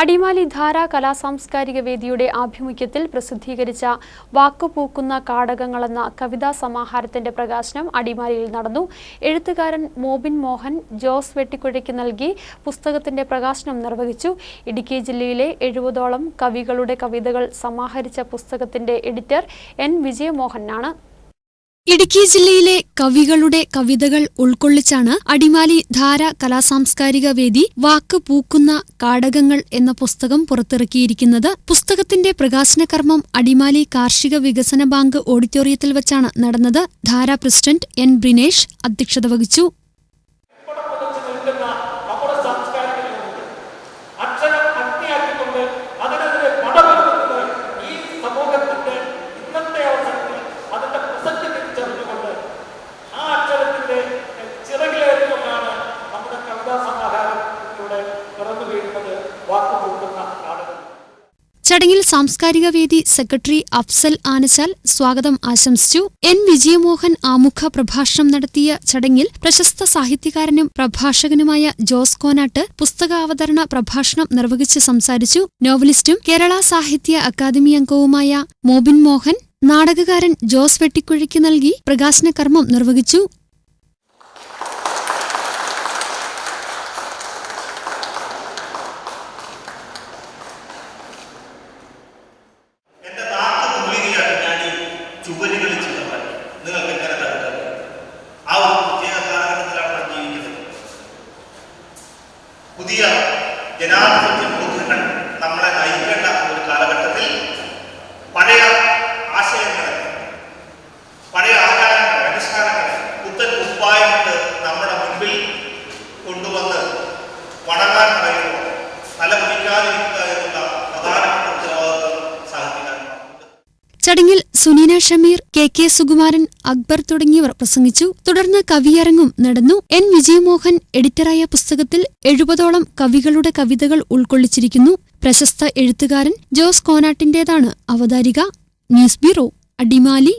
അടിമാലി ധാര കലാസാംസ്കാരിക വേദിയുടെ ആഭിമുഖ്യത്തിൽ പ്രസിദ്ധീകരിച്ച വാക്കുപൂക്കുന്ന കാടകങ്ങളെന്ന കവിതാ സമാഹാരത്തിന്റെ പ്രകാശനം അടിമാലിയിൽ നടന്നു. എഴുത്തുകാരൻ മോബിൻ മോഹൻ ജോസ് വെട്ടിക്കുഴയ്ക്ക് നൽകി പുസ്തകത്തിന്റെ പ്രകാശനം നിർവഹിച്ചു. ഇടുക്കി ജില്ലയിലെ എഴുപതോളം കവികളുടെ കവിതകൾ സമാഹരിച്ച പുസ്തകത്തിന്റെ എഡിറ്റർ എൻ. വിജയമോഹനാണ്. ഇടുക്കി ജില്ലയിലെ കവികളുടെ കവിതകൾ ഉൾക്കൊള്ളിച്ചാണ് അടിമാലി ധാര കലാസാംസ്കാരിക വേദി വാക്ക് പൂക്കുന്ന കാടകങ്ങൾ എന്ന പുസ്തകം പുറത്തിറക്കിയിരിക്കുന്നത്. പുസ്തകത്തിന്റെ പ്രകാശന കർമ്മം അടിമാലി കാർഷിക വികസന ബാങ്ക് ഓഡിറ്റോറിയത്തിൽ വച്ചാണ് നടന്നത്. ധാര പ്രസിഡന്റ് എൻ. ബ്രിനേഷ് അധ്യക്ഷത വഹിച്ചു. ചടങ്ങിൽ സാംസ്കാരിക വേദി സെക്രട്ടറി അഫ്സൽ ആനച്ചാൽ സ്വാഗതം ആശംസിച്ചു. എൻ. വിജയമോഹൻ ആമുഖ പ്രഭാഷണം നടത്തിയ ചടങ്ങിൽ പ്രശസ്ത സാഹിത്യകാരനും പ്രഭാഷകനുമായ ജോസ് കോനാട്ട് പുസ്തകാവതരണ പ്രഭാഷണം നിർവഹിച്ച് സംസാരിച്ചു. നോവലിസ്റ്റും കേരള സാഹിത്യ അക്കാദമി അംഗവുമായ മോബിൻ മോഹൻ നാടകകാരൻ ജോസ് വെട്ടിക്കുഴയ്ക്ക് നൽകി പ്രകാശന കർമ്മം നിർവഹിച്ചു. പുതിയ ജനാധിപത്യ ചടങ്ങിൽ സുനീന ഷമീർ കെ കെ സുകുമാരൻ അക്ബർ തുടങ്ങിയവർ പ്രസംഗിച്ചു. തുടർന്ന് കവിയരങ്ങും നടന്നു. എൻ വിജയമോഹൻ എഡിറ്ററായ പുസ്തകത്തിൽ എഴുപതോളം കവികളുടെ കവിതകൾ ഉൾക്കൊള്ളിച്ചിരിക്കുന്നു. പ്രശസ്ത എഴുത്തുകാരൻ ജോസ് കോനാട്ടിന്റേതാണ് അവതാരിക. News bureau Adimali.